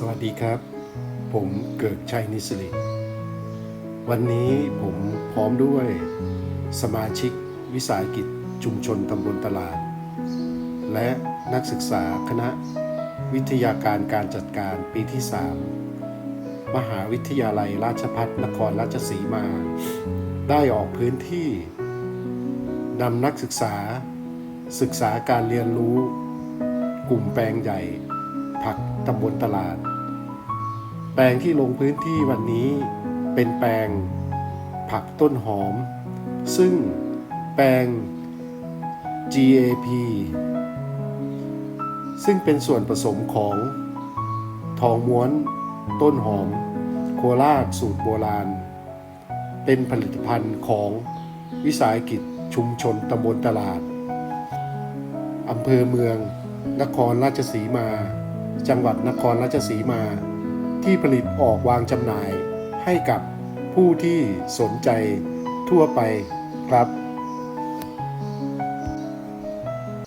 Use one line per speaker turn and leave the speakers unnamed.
สวัสดีครับ ผมเกิดชัยนิสริวันนี้ผมพร้อมด้วยสมาชิกวิสาหกิจชุมชนตำบลตลาด และนักศึกษาคณะวิทยาการการจัดการปีที่ 3 มหาวิทยาลัยราชพัฒนครราชสีมา ได้ออกพื้นที่นำนักศึกษา ศึกษาการเรียนรู้ กลุ่มแปลงใหญ่ ผักตำบลตลาด แปลงที่ลงพื้นที่วันนี้เป็นแปลงผักต้นหอม ซึ่งแปลง GAP ซึ่งเป็นส่วนผสมของทองม้วน ต้นหอม โคราชสูตรโบราณ เป็นผลิตภัณฑ์ของวิสาหกิจชุมชนตำบลตลาด อำเภอเมือง นครราชสีมา จังหวัดนครราชสีมา ที่ผลิตออกวางจำหน่ายให้กับผู้ที่สนใจทั่วไปครับ